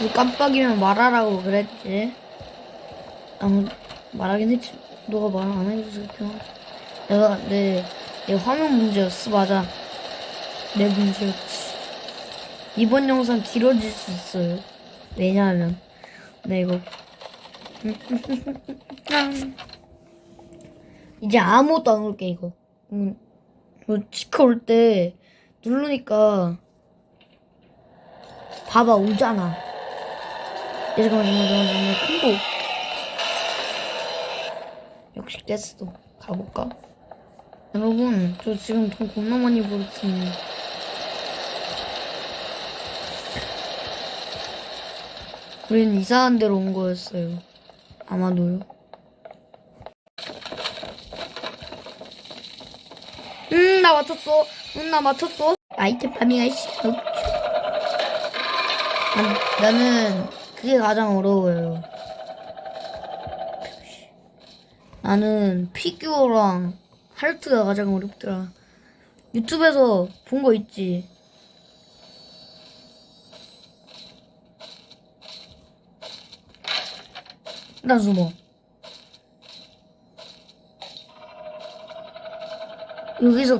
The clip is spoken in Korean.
너 깜빡이면 말하라고 그랬지. 아, 말하긴 했지. 너가 말 안 해줘서 그냥. 내가, 내, 내 화면 문제였어, 맞아. 내 문제였지. 이번 영상 길어질 수 있어요. 왜냐하면, 네, 이거. 이제 아무것도 안 올게, 이거. 음, 이거 치카 올 때 누르니까 봐봐, 오잖아. 야, 잠깐만, 잠깐만, 잠깐만, 콤보. 역시 깼어. 가볼까? 여러분, 저 지금 돈 겁나 많이 벌었습니다. 우리는 이상한 데로 온 거였어요. 아마도요. 음, 나 맞췄어. 음, 나 맞췄어. 아이템 파밍 할수 없죠. 난, 나는 그게 가장 어려워요. 나는 피규어랑 하르트가 가장 어렵더라. 유튜브에서 본 거 있지. 나 숨어. 여기서